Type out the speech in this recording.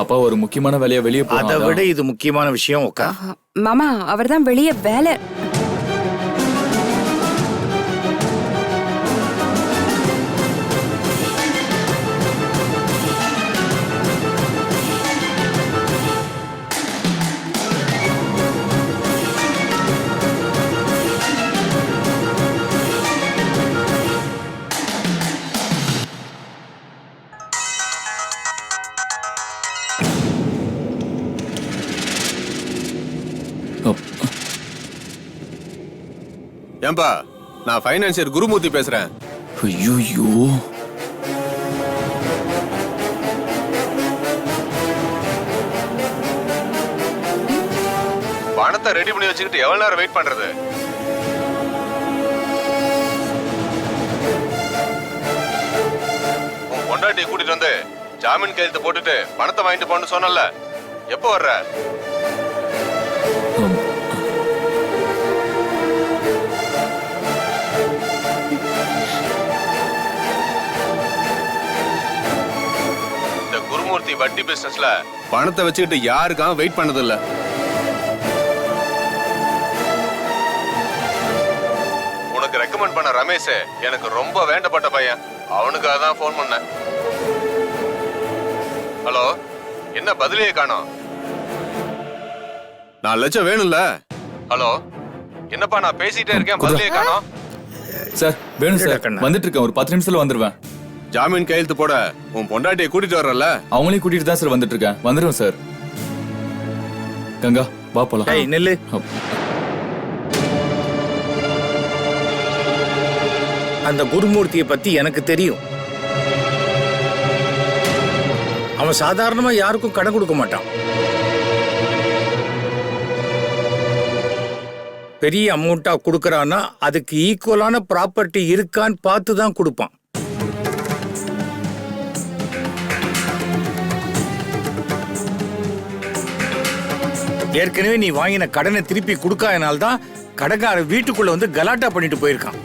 அப்பா ஒரு முக்கியமான வேலையா வெளியே அதை விட இது முக்கியமான விஷயம் ஆஹா. மாமா அவர்தான் வெளியே வேலை. ஏன்பா நான் ஃபைனான்சியர் குருமூர்த்தி பேசுறேன். ஐயோயோ. பணத்தை ரெடி பண்ணி வச்சுக்கிட்டு எவ்வளவு நேரம் வெயிட் பண்றது? உன் பொண்டாட்டியை கூட்டிட்டு வந்து ஜாமீன் கையெழுத்து போட்டுட்டு பணத்தை வாங்கிட்டு போன்னு சொன்னல எப்போ வர்ற? வட்டி பிசினஸ்ல பணத்தை வச்சுக்கிட்டு யாருக்காக வெயிட் பண்ணது இல்ல உனக்கு ரெக்கமெண்ட் பண்ண ரமேஷ் எனக்கு ரொம்ப வேண்டப்பட்ட பையன். அவனுக்காக தான் ஃபோன் பண்ணேன். ஹலோ என்ன பதிலையே காணோம்? நாலு லட்சம் வேணும்ல. ஹலோ என்னப்பா நான் பேசிட்டே இருக்கேன் பதிலையே காணோம்? சார் வேணும் சார். வந்துட்டு இருக்கேன் ஒரு பத்து நிமிஷத்துல வந்துருவேன். ஜாமீன் கையெழுத்து போட உன் பொண்டாட்டியை கூட்டிட்டு வர்றல அவங்களையும் கூட்டிட்டு தான் சார் வந்துட்டு இருக்கேன் வந்துருவேன் சார் கங்கா வா போலாம். ஏய் நெல்லு. அந்த குருமூர்த்தியை பத்தி எனக்கு தெரியும். அவன் சாதாரணமா யாருக்கும் கடன் கொடுக்க மாட்டான். பெரிய அமௌண்ட்டா கொடுக்கறான்னா அதுக்கு ஈக்குவலான ப்ராப்பர்ட்டி இருக்கான்னு பார்த்து தான் கொடுப்பான். ஏற்கனவே நீ வாங்கின கடனை திருப்பி கொடுக்காதனால தான் கடன்காரன் வீட்டுக்குள்ள வந்து கலாட்டா பண்ணிட்டு போயிருக்கான்.